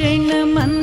செய்ன மன்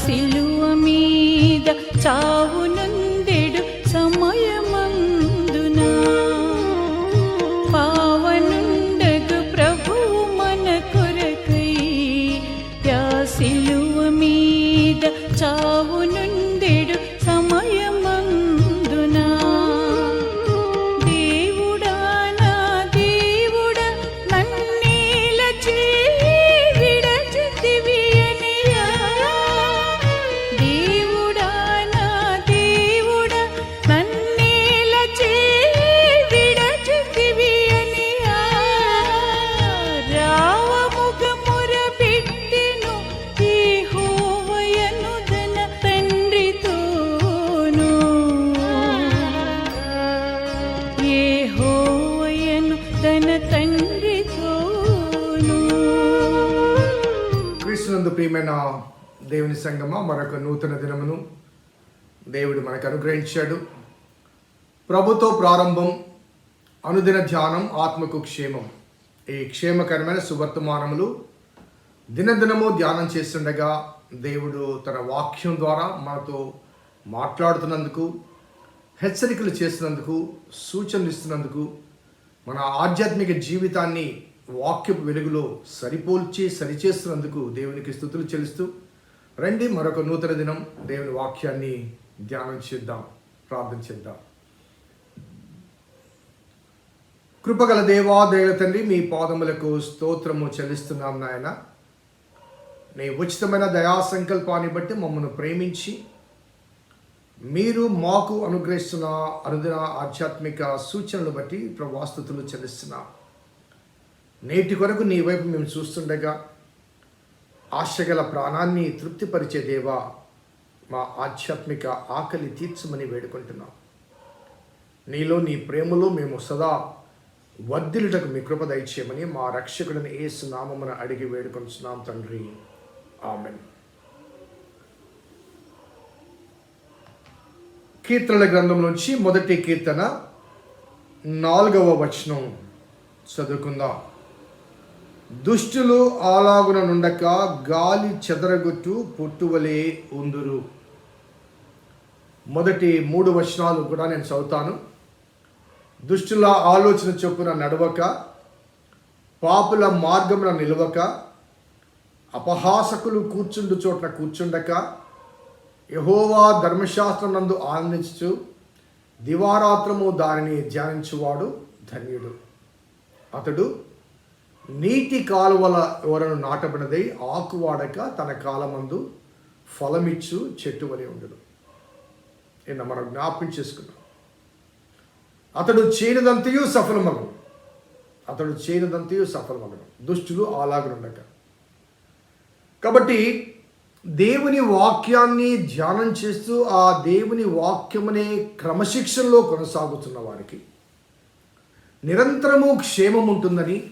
సిలువ మీద చావు సంగమ మరొక నూతన దినమును దేవుడు మనకు అనుగ్రహించాడు. ప్రభుతో ప్రారంభం అనుదిన ధ్యానం ఆత్మకు క్షేమం. ఈ క్షేమకరమైన సువర్తమానములు దినదినము ధ్యానం చేస్తుండగా దేవుడు తన వాక్యం ద్వారా మనతో మాట్లాడుతున్నందుకు హెచ్చరికలు చేస్తున్నందుకు సూచనలు ఇస్తున్నందుకు మన ఆధ్యాత్మిక జీవితాన్ని వాక్యపు వెలుగులో సరిపోల్చి సరిచేస్తున్నందుకు దేవునికి స్థుతులు చెల్లిస్తూ రండి మరొక నూతన దినం. దేవుని వాక్యాన్ని ధ్యానం చేద్దాం ప్రార్థన చేద్దాం. కృపగల దేవా దేవ తండ్రి మీ పాదములకు స్తోత్రము చెల్లిస్తున్నాం నాయన. నీ ఉచితమైన దయా సంకల్పాన్ని బట్టి మమ్మల్ని ప్రేమించి మీరు మాకు అనుగ్రహిస్తున్న అరుదిన ఆధ్యాత్మిక సూచనలు బట్టి ప్రవాస్తుతులు చెల్లిస్తున్నాం. నేటి కొరకు నీ వైపు మేము చూస్తుండగా ఆశగల ప్రాణాన్ని తృప్తిపరిచే దేవా మా ఆధ్యాత్మిక ఆకలి తీర్చమని వేడుకుంటున్నాం. నీలో నీ ప్రేమలో మేము సదా వర్ధిలుటకు మీ కృప దయచేయమని మా రక్షకుడిని ఏసు నామమున అడిగి వేడుకొంచున్నాం తండ్రి. ఆమెన్. కీర్తనల గ్రంథం నుంచి మొదటి కీర్తన నాలుగవ వచనం చదువుకుందాం. దుష్టులు ఆలాగున నుండక గాలి చెదరగొట్టు పొట్టువలే ఉందురు. మొదటి మూడు వచనాలు కూడా నేను చదువుతాను. దుష్టుల ఆలోచన చొప్పున నడవక పాపుల మార్గమున నిలవక అపహాసకులు కూర్చుండు చోట్ల కూర్చుండక యహోవా ధర్మశాస్త్రం నందు ఆనందించు దివారాత్రము దానిని ధ్యానించువాడు ధన్యుడు. అతడు నీటి కాలువల ఎవరను నాటబడినదై ఆకువాడక తన కాలమందు ఫలమిచ్చు చెట్టు వలె ఉండదు నిన్న మనం జ్ఞాపకం చేసుకున్నాం. అతడు చేయనిదంతయు సఫలమగను. అతడు చేయనిదంతయు సఫలమగను. దుష్టులు అలాగనుండక కాబట్టి దేవుని వాక్యాన్ని ధ్యానం చేస్తూ ఆ దేవుని వాక్యమనే క్రమశిక్షణలో కొనసాగుతున్న వారికి నిరంతరము క్షేమం ఉంటుందని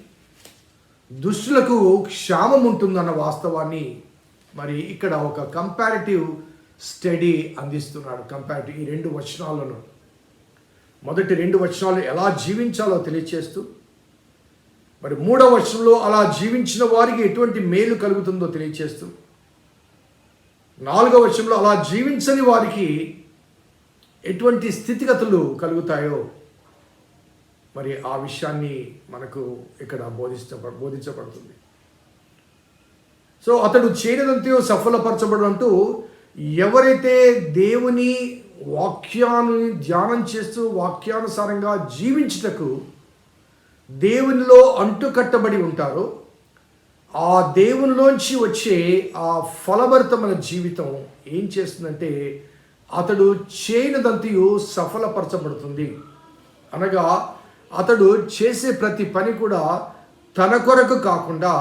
దుష్టులకు క్షామం ఉంటుందన్న వాస్తవాన్ని మరి ఇక్కడ ఒక కంపారిటివ్ స్టడీ అందిస్తున్నాడు. కంపారిటివ్ ఈ రెండు వచనాలను. మొదటి రెండు వచనాలు ఎలా జీవించాలో తెలియచేస్తూ మరి మూడవ వచనంలో అలా జీవించిన వారికి ఎటువంటి మేలు కలుగుతుందో తెలియచేస్తూ నాలుగవ వచనంలో అలా జీవించని వారికి ఎటువంటి స్థితిగతులు కలుగుతాయో మరి ఆ విషయాన్ని మనకు ఇక్కడ బోధించ బోధించబడుతుంది. సో అతడు చేయనంతయో సఫలపరచబడంటూ ఎవరైతే దేవుని వాక్యాన్ని ధ్యానం చేస్తూ వాక్యానుసారంగా జీవించుటకు దేవునిలో అంటుకట్టబడి ఉంటారో ఆ దేవునిలోంచి వచ్చే ఆ ఫలభరితమైన జీవితం ఏం చేస్తుందంటే అతడు చేయనిదంతయు సఫలపరచబడుతుంది. అనగా అతడు చేసే ప్రతి పని కూడా తన కొరకు కాకుండా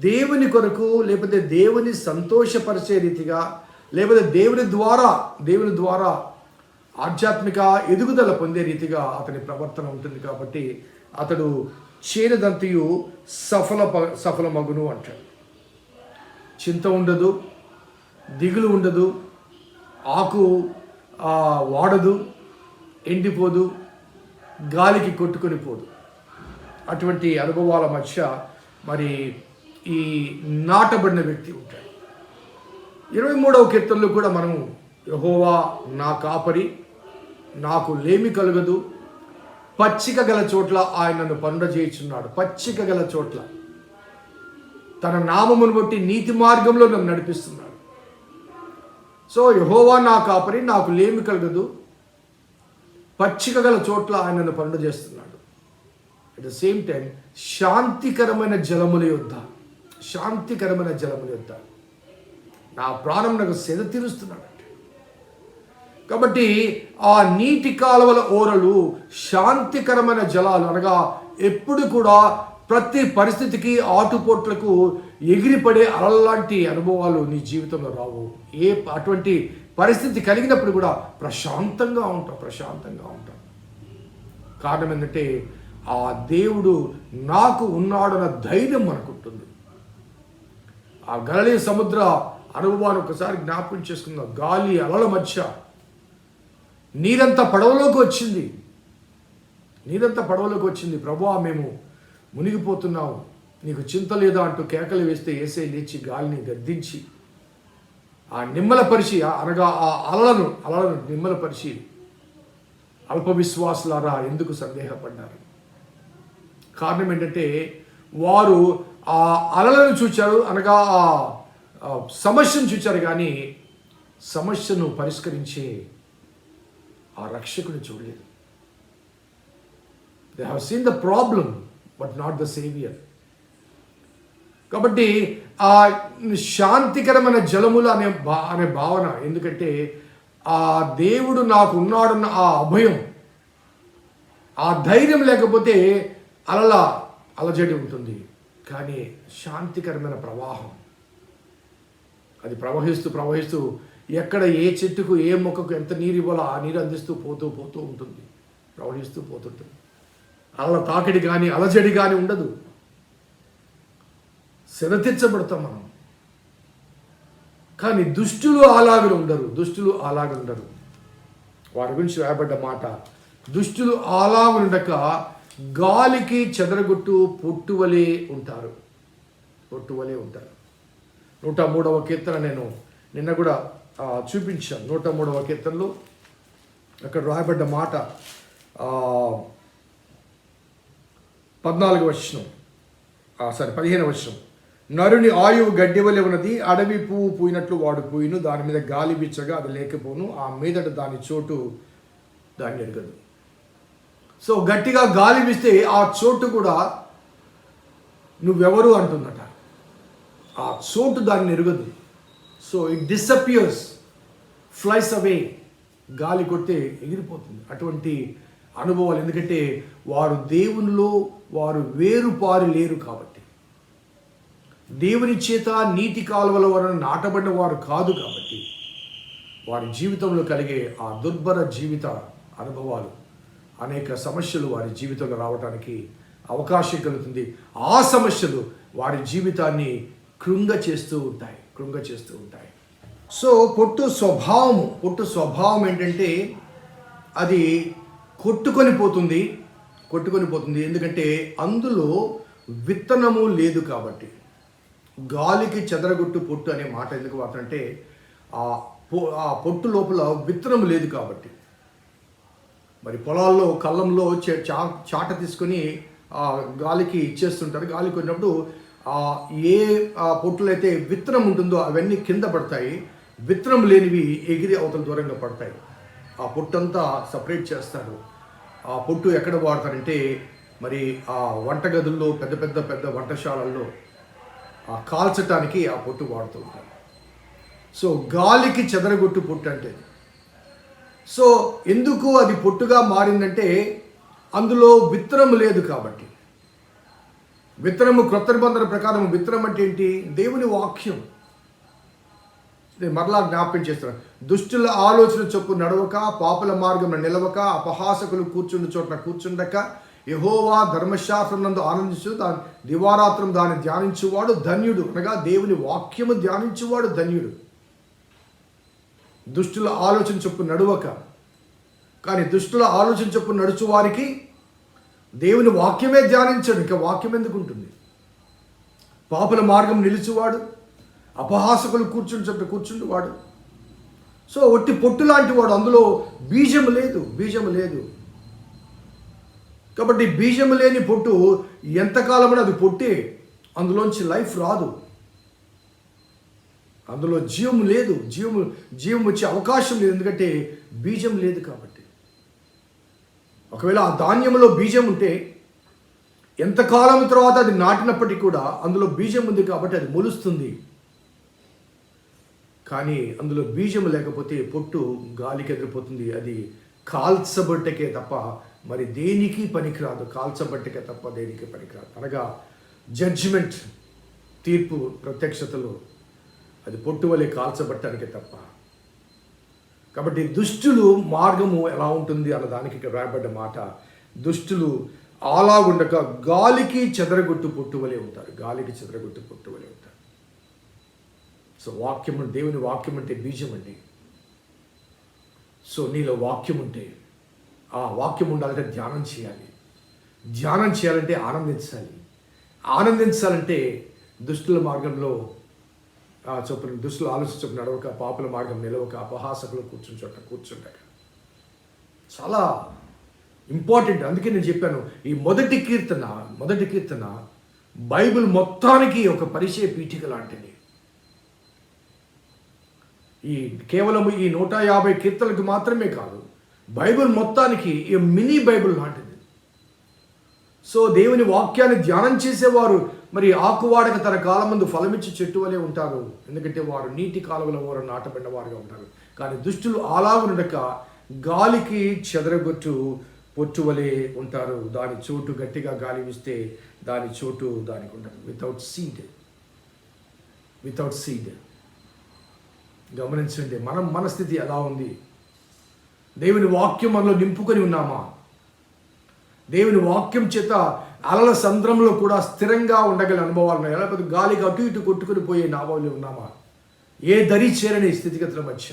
దేవుని కొరకు లేకపోతే దేవుని సంతోషపరిచే రీతిగా లేకపోతే దేవుని ద్వారా దేవుని ద్వారా ఆధ్యాత్మిక ఎదుగుదల పొందే రీతిగా అతని ప్రవర్తన ఉంటుంది కాబట్టి అతడు చేరదంతయు సఫల సఫలమగును అంటాడు. చింత ఉండదు దిగులు ఉండదు ఆకు వాడదు ఎండిపోదు గాలికి కొట్టుకొని పోదు. అటువంటి అనుభవాల మధ్య మరి ఈ నాటబడిన వ్యక్తి ఉంటాడు. ఇరవై మూడవ కీర్తనలో కూడా మనము యహోవా నా కాపరి నాకు లేమి కలగదు. పచ్చిక గల చోట్ల ఆయన నన్ను పండుగ చేయించున్నాడు పచ్చిక గల చోట్ల. తన నామమును బట్టి నీతి మార్గంలో నన్ను నడిపిస్తున్నాడు. సో యహోవా నా కాపరి నాకు లేమి కలగదు. పచ్చిక గల చోట్ల ఆయనను పనులు చేస్తున్నాడు. అట్ ద సేమ్ టైం శాంతికరమైన జలముల యొద్ద శాంతికరమైన జలముల యొద్ద నా ప్రాణం నాకు సెద తీరుస్తున్నాడు కాబట్టి ఆ నీటి కాలువల ఓరలు శాంతికరమైన జలాలు అనగా ఎప్పుడు కూడా ప్రతి పరిస్థితికి ఆటుపోట్లకు ఎగిరిపడే అలలాంటి అనుభవాలు నీ జీవితంలో రావు. ఏ అటువంటి పరిస్థితి కలిగినప్పుడు కూడా ప్రశాంతంగా ఉంటాం ప్రశాంతంగా ఉంటాం. కారణం ఏంటంటే ఆ దేవుడు నాకు ఉన్నాడన్న ధైర్యం మనకుంటుంది. ఆ గలలి సముద్ర అనుభవాన్ని ఒకసారి జ్ఞాపకం చేసుకుందాం. గాలి అలల మధ్య నీరంతా పడవలోకి వచ్చింది. నీరంతా పడవలోకి వచ్చింది. ప్రభా మేము మునిగిపోతున్నాము నీకు చింత లేదా అంటూ కేకలు వేస్తే ఏసై లేచి గాలిని గద్దించి ఆ నిమ్మలపరిచి పరిచి అనగా ఆ అలలను అలలను నిమ్మలపరిచి అల్ప విశ్వాసులారా ఎందుకు సందేహపడ్డారు? కారణం ఏంటంటే వారు ఆ అలలను చూచారు అనగా ఆ ఆ సమస్యను చూచారు కానీ సమస్యను పరిష్కరించే ఆ రక్షకుని చూడలేదు. They have seen the problem but not the saviour కాబట్టి ఆ శాంతికరమైన జలములు అనే భా అనే భావన. ఎందుకంటే ఆ దేవుడు నాకు ఉన్నాడన్న ఆ అభయం ఆ ధైర్యం లేకపోతే అలల అలజడి ఉంటుంది. కానీ శాంతికరమైన ప్రవాహం అది ప్రవహిస్తూ ప్రవహిస్తూ ఎక్కడ ఏ చెట్టుకు ఏ మొక్కకు ఎంత నీరు ఇవ్వాలో ఆ నీరు అందిస్తూ పోతూ పోతూ ఉంటుంది. ప్రవహిస్తూ పోతుంటుంది. అలల తాకిడి కానీ అలజడి కానీ ఉండదు. శరతిచ్చబడతాం మనం. కానీ దుష్టులు అలాగ ఉండరు దుష్టులు అలాగ ఉండరు. వారి గురించి రాయబడ్డ మాట దుష్టులు అలాగ ఉండక గాలికి చెదరగొట్టు పొట్టువలే ఉంటారు. పొట్టువలే ఉంటారు. నూట మూడవ కీర్తన నేను నిన్న కూడా చూపించాను. నూట మూడవ కీర్తనలో అక్కడ రాయబడ్డ మాట పద్నాలుగు వచ్చిన సారీ పదిహేను వచ్చిన నరుని ఆయువు గడ్డి వలె ఉన్నది అడవి పువ్వు పూయినట్లు వాడు పూయిను దాని మీద గాలి బిచ్చగా అది లేకపోను ఆ మీదట దాని చోటు దాన్ని ఎరగదు. సో గట్టిగా గాలి వీస్తే ఆ చోటు కూడా నువ్వెవరు అంటుందట. ఆ చోటు దాన్ని ఎరగదు. So it disappears flies away గాలి కొడితే ఎగిరిపోతుంది. అటువంటి అనుభవాలు. ఎందుకంటే వారు దేవునిలో వారు వేరు పారి లేరు కాబట్టి. దేవుని చేత నీటి కాలువల వలన నాటబడిన వారు కాదు కాబట్టి వారి జీవితంలో కలిగే ఆ దుర్భర జీవిత అనుభవాలు అనేక సమస్యలు వారి జీవితంలో రావడానికి అవకాశం కలుగుతుంది. ఆ సమస్యలు వారి జీవితాన్ని కృంగ చేస్తూ ఉంటాయి కృంగ చేస్తూ ఉంటాయి. సో పొట్టు స్వభావం పొట్టు స్వభావం ఏంటంటే అది కొట్టుకొని పోతుంది కొట్టుకొని పోతుంది. ఎందుకంటే అందులో విత్తనము లేదు కాబట్టి. గాలికి చెదరగొట్టు పొట్టు అనే మాట ఎందుకు వాడుతుంటే ఆ పొ ఆ పొట్టు లోపల విత్తనం లేదు కాబట్టి. మరి పొలాల్లో కళ్ళంలో చే- చా చాట తీసుకొని ఆ గాలికి ఇచ్చేస్తుంటారు గాలికి వచ్చినప్పుడు ఆ ఏ ఆ పొట్టులు అయితే విత్తనం ఉంటుందో అవన్నీ కింద పడతాయి. విత్తనం లేనివి ఎగిరి అవతల దూరంగా పడతాయి. ఆ పొట్టంతా సపరేట్ చేస్తారు. ఆ పొట్టు ఎక్కడ వాడతారంటే మరి ఆ వంటగదుల్లో పెద్ద పెద్ద పెద్ద వంటశాలల్లో కాల్చటానికి ఆ పొట్టు వాడుతూ ఉంటారు. సో గాలికి చెదరగొట్టు పొట్టు అంటే సో ఎందుకు అది పొట్టుగా మారిందంటే అందులో విత్తనం లేదు కాబట్టి. విత్తనము క్రొత్త నిబంధన ప్రకారం విత్తనం అంటే ఏంటి? దేవుని వాక్యం. మరలా జ్ఞాపకం చేస్తున్నాను దుష్టుల ఆలోచన చొప్పు నడవక పాపల మార్గం నిలవక అపహాసకులు కూర్చుండు చోట కూర్చుండక యహోవా ధర్మశాస్త్రం నందు ఆనందించు దాని దివారాత్రం దాన్ని ధ్యానించువాడు ధన్యుడు. అనగా దేవుని వాక్యము ధ్యానించువాడు ధన్యుడు. దుష్టుల ఆలోచన చొప్పు నడువక. కానీ దుష్టుల ఆలోచన చొప్పు నడుచు వారికి దేవుని వాక్యమే ధ్యానించడు. ఇంకా వాక్యం ఎందుకు ఉంటుంది? పాపుల మార్గం నిలిచివాడు అపహాసకులు కూర్చుని చెప్పి కూర్చుండేవాడు. సో ఒట్టి పొట్టు లాంటి వాడు అందులో బీజము లేదు బీజము లేదు. కాబట్టి బీజం లేని పొట్టు ఎంతకాలమని అది పొట్టే. అందులోంచి లైఫ్ రాదు. అందులో జీవం లేదు. జీవం జీవం వచ్చే అవకాశం లేదు. ఎందుకంటే బీజం లేదు కాబట్టి. ఒకవేళ ఆ ధాన్యంలో బీజం ఉంటే ఎంతకాలం తర్వాత అది నాటినప్పటికీ కూడా అందులో బీజం ఉంది కాబట్టి అది మొలుస్తుంది. కానీ అందులో బీజం లేకపోతే పొట్టు గాలికి ఎదిరిపోతుంది. అది కాల్చబట్టకే తప్ప మరి దేనికి పనికిరాదు కాల్చబట్టకే తప్ప దేనికి పనికిరాదు. అనగా జడ్జిమెంట్ తీర్పు ప్రత్యక్షతలో అది పొట్టు కాల్చబట్టడానికి కాల్చబట్టానికే తప్ప. కాబట్టి దుష్టులు మార్గము ఎలా ఉంటుంది అన్న దానికి ఇక్కడ రాయబడ్డ మాట దుష్టులు అలాగుండక గాలికి చెదరగొట్టు పొట్టు వలె ఉంటారు గాలికి చెదరగొట్టు పొట్టువలే ఉంటారు. సో వాక్యం దేవుని వాక్యం అంటే బీజం అండి సో నీలో వాక్యం ఉంటే ఆ వాక్యం ఉండాలంటే ధ్యానం చేయాలి. ధ్యానం చేయాలంటే ఆనందించాలి. ఆనందించాలంటే దుష్టుల మార్గంలో చొప్పున దుస్తులు ఆలోచన చొప్పున నడవక పాపుల మార్గం నిలవక అపహాసకులు కూర్చుని చోట కూర్చుండక. చాలా ఇంపార్టెంట్. అందుకే నేను చెప్పాను ఈ మొదటి కీర్తన మొదటి కీర్తన బైబిల్ మొత్తానికి ఒక పరిచయ పీఠిక లాంటిది. ఈ కేవలం ఈ నూట యాభై కీర్తనలకు మాత్రమే కాదు బైబిల్ మొత్తానికి ఈ మినీ బైబిల్ లాంటిది. సో దేవుని వాక్యాన్ని ధ్యానం చేసేవారు మరి ఆకువాడక తన కాలం ముందు ఫలమిచ్చి చెట్టు వలె ఉంటారు. ఎందుకంటే వారు నీటి కాలువల వారు నాటబడిన వారుగా ఉంటారు. కానీ దుష్టులు అలాగునుడక గాలికి చెదరగొట్టు పొట్టు వలె ఉంటారు. దాని చోటు గట్టిగా గాలి వీస్తే దాని చోటు దానికి ఉండదు. వితౌట్ సీడ్ వితౌట్ సీడ్ గమనించండి మనం మన స్థితి ఎలా ఉంది? దేవుని వాక్యం మనలో నింపుకొని ఉన్నామా? దేవుని వాక్యం చేత అలల సంద్రంలో కూడా స్థిరంగా ఉండగల అనుభవాలు ఉన్నాయి. లేకపోతే గాలికి అటు ఇటు కొట్టుకుని పోయే నాభావులు ఉన్నామా? ఏ దరి చేరని స్థితిగతుల మధ్య?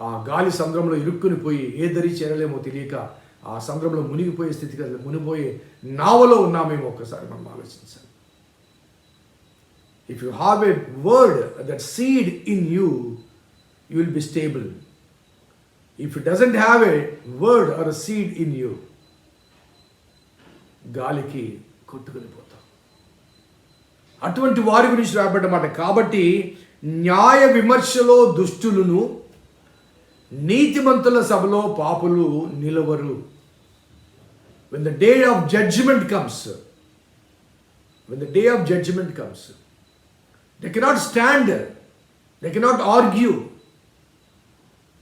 ఆ గాలి సంద్రంలో ఇరుక్కుని పోయి ఏ దరి చేరలేమో తెలియక ఆ సంద్రంలో మునిగిపోయే స్థితిగతులు మునిగిపోయే నావలో ఉన్నామేమో ఒక్కసారి మనం ఆలోచించాలి. If you have a word that seed in you you will be stable if it doesn't have a word or seed in you గాలికి కొట్టుకునిపోతాం అటువంటి వారి గురించి రాబడ్డమాట కాబట్టి న్యాయ విమర్శలో దుష్టులను నీతిమంతుల సభలో పాపులు నిలవరు. When the day of judgement comes when the day of judgement comes they cannot stand they cannot argue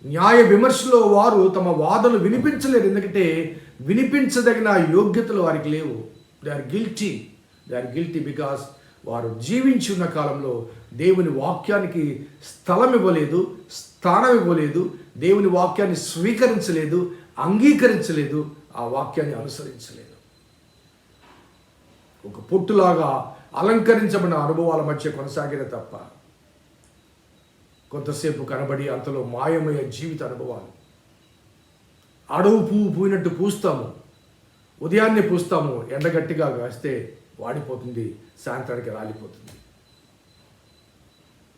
న్యాయ విమర్శలో వారు తమ వాదనలు వినిపించలేరు. ఎందుకంటే వినిపించదగిన యోగ్యతలు వారికి లేవు. They are guilty they are guilty because వారు జీవించి ఉన్న కాలంలో దేవుని వాక్యానికి స్థలం ఇవ్వలేదు స్థానం ఇవ్వలేదు దేవుని వాక్యాన్ని స్వీకరించలేదు అంగీకరించలేదు ఆ వాక్యాన్ని అనుసరించలేదు. ఒక పొట్టులాగా అలంకరించబడిన అనుభవాల మధ్య కొనసాగిన తప్ప కొంతసేపు కనబడి అంతలో మాయమయ్యే జీవిత అనుభవాలు. అడవు పువ్వు పూయినట్టు పూస్తాము. ఉదయాన్నే పూస్తాము. ఎండగట్టిగా కాస్తే వాడిపోతుంది. సాయంత్రానికి రాలిపోతుంది.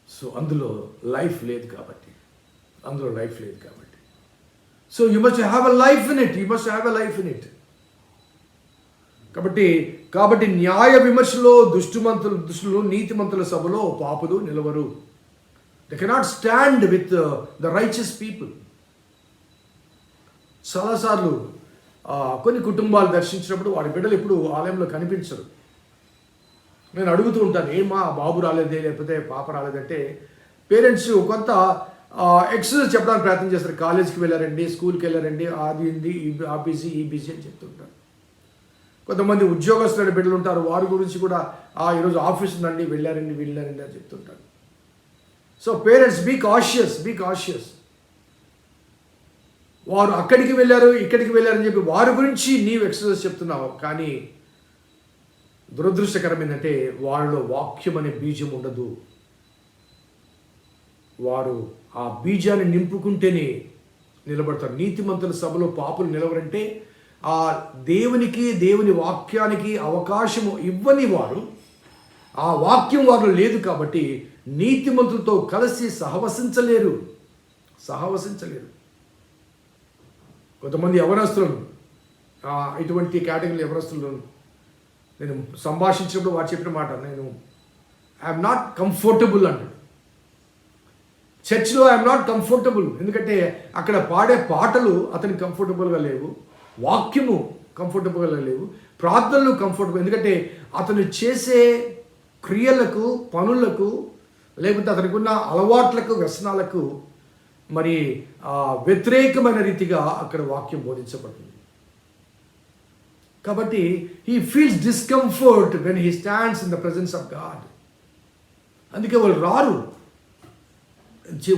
సో అందులో లైఫ్ లేదు కాబట్టి. అందులో లైఫ్ లేదు కాబట్టి. So you must have a life in it you must have a life in it కాబట్టి కాబట్టి న్యాయ విమర్శలో దుష్టుమంతులు దుష్టులు నీతిమంతుల సభలో పాపులు నిలవరు. They cannot stand with the righteous people చాలాసార్లు కొన్ని కుటుంబాలు దర్శించినప్పుడు వాడి బిడ్డలు ఎప్పుడు ఆలయంలో కనిపించరు. నేను అడుగుతూ ఉంటాను ఏమా బాబు రాలేదే లేకపోతే పాప రాలేదంటే? పేరెంట్స్ కొంత ఎక్సర్సైజ్ చెప్పడానికి ప్రయత్నం చేస్తారు. కాలేజీకి వెళ్ళారండి స్కూల్కి వెళ్ళారండి అది ఇది ఆ బిజీ ఈ బిజీ అని చెప్తుంటారు కొంతమంది ఉద్యోగస్తులు బిడ్డలు ఉంటారు వారి గురించి కూడా "ఆ, ఈరోజు ఆఫీస్ ఉందండి వెళ్ళారండి వెళ్ళారండి అని చెప్తుంటారు so parents be cautious be cautious వారు అక్కడికి వెళ్ళారు ఇక్కడికి వెళ్ళారని చెప్పి వారి గురించి నీవు ఎక్సర్సైజ్ చెప్తున్నావు. కానీ దురదృష్టకరం ఏంటంటే వాళ్ళలో వాక్యం అనే బీజం ఉండదు. వారు ఆ బీజాన్ని నింపుకుంటేనే నిలబడతారు. నీతిమంతుల సభలో పాపులు నిలవరంటే ఆ దేవునికి దేవుని వాక్యానికి అవకాశము ఇవ్వని వారు ఆ వాక్యం వారిలో లేదు కాబట్టి నీతిమంతులతో కలిసి సహవసించలేరు. సహవసించలేరు. కొంతమంది యవనస్తులను ఇటువంటి కేటగిరీలు యవనస్తులను నేను సంభాషించినప్పుడు వారు చెప్పిన మాట నేను ఐఎమ్ నాట్ కంఫర్టబుల్ అన్నాడు చర్చ్లో ఐఎమ్ నాట్ కంఫర్టబుల్ ఎందుకంటే అక్కడ పాడే పాటలు అతనికి కంఫర్టబుల్గా లేవు. వాక్యము కంఫర్టబుల్గా లేవు. ప్రార్థనలు కంఫర్టబుల్ ఎందుకంటే అతను చేసే క్రియలకు పనులకు లేకపోతే అతనికి ఉన్న అలవాట్లకు వ్యసనాలకు మరి వ్యతిరేకమైన రీతిగా అక్కడ వాక్యం బోధించబడుతుంది. కాబట్టి he feels discomfort when he stands in the presence of God అందుకే వాళ్ళు రారు.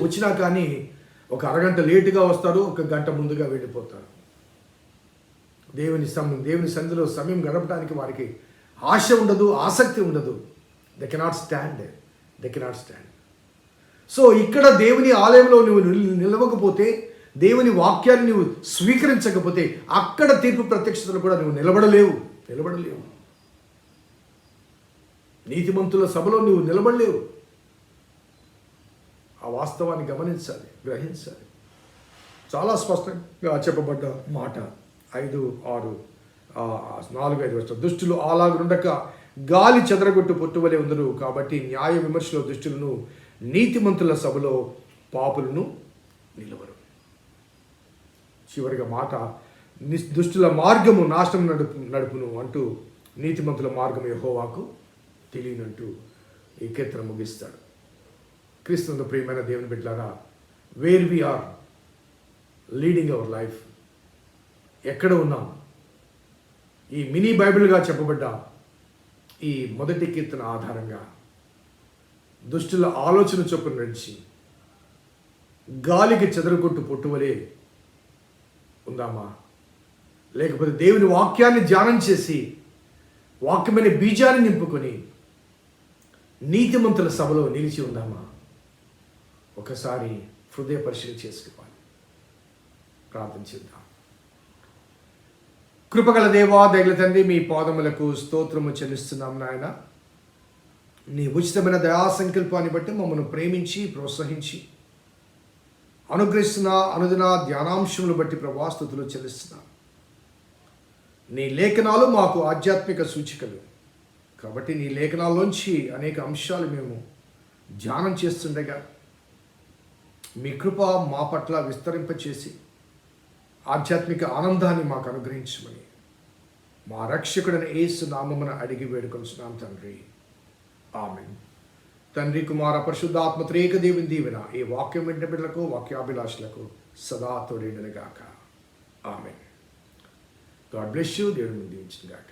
వచ్చినా కానీ ఒక అరగంట లేటుగా వస్తారు ఒక గంట ముందుగా వెళ్ళిపోతారు. దేవుని సమయం దేవుని సంధిలో సమయం గడపడానికి వారికి ఆశ ఉండదు ఆసక్తి ఉండదు. They cannot stand they cannot stand so ఇక్కడ దేవుని ఆలయంలో నువ్వు నిలవకపోతే దేవుని వాక్యాన్ని నువ్వు స్వీకరించకపోతే అక్కడ తీర్పు ప్రత్యక్షతలు కూడా నువ్వు నిలబడలేవు నిలబడలేవు నీతిమంతుల సభలో నువ్వు నిలబడలేవు ఆ వాస్తవాన్ని గమనించాలి గ్రహించాలి చాలా స్పష్టంగా చెప్పబడ్డ మాట ఐదు ఆరు నాలుగు ఐదు వచ్చిన దుష్టులు అలాగుండక గాలి చెదరగొట్టు పొట్టువలే ఉందరు కాబట్టి న్యాయ విమర్శలో దుష్టులను నీతిమంతుల సభలో పాపులను నిలవరు. చివరిగా మాట ని- దుష్టుల మార్గము నాశనం నడుపు నడుపును అంటూ నీతిమంతుల మార్గం యహోవాకు తెలియనంటూ ఈ కీర్తన ముగిస్తాడు. క్రీస్తుంద ప్రియమైన దేవుని బిడ్డలారా where we are leading our life ఎక్కడ ఉన్నాం? ఈ మినీ బైబిల్గా చెప్పబడ్డ. ఈ మొదటి కీర్తన ఆధారంగా దుష్టుల ఆలోచన చొప్పున నడిచి గాలికి చెదరగొట్టు పొట్టువలే ఉందామా? లేకపోతే దేవుని వాక్యాన్ని ధ్యానం చేసి వాక్యమైన బీజాన్ని నింపుకొని నీతిమంతుల సభలో నిలిచి ఉందామా? ఒకసారి హృదయ పరిశీలన చేసుకోవాలి ప్రార్థన చేద్దాం. కృపగల దేవా దయగల తండ్రి మీ పాదములకు స్తోత్రము చెల్లిస్తున్నాం నాయన. నీ ఉచితమైన దయా సంకల్పాన్ని బట్టి మమ్మల్ని ప్రేమించి ప్రోత్సహించి అనుగ్రహిస్తున్న అనుదిన ధ్యానాంశములు బట్టి ప్రభాస్తుతులు చెల్లిస్తున్నాం. నీ లేఖనాలు మాకు ఆధ్యాత్మిక సూచికలు. కాబట్టి నీ లేఖనాల్లోంచి అనేక అంశాలు మేము ధ్యానం చేస్తుండగా మీ కృప మా పట్ల విస్తరింపచేసి ఆధ్యాత్మిక ఆనందాన్ని మాకు అనుగ్రహించమని మా రక్షకుడైన ఏసు నామమున అడిగి వేడుకొలుచున్నాం తండ్రి. ఆమె తండ్రి కుమార పరిశుద్ధాత్మ త్రేక దేవుని దీవెన ఈ వాక్యం వెంట బిడ్డలకు వాక్యాభిలాషులకు సదా తోడేండుగాక ఆమె గాడ్ బ్లెస్ యూ దేవుని దీవించిన గాక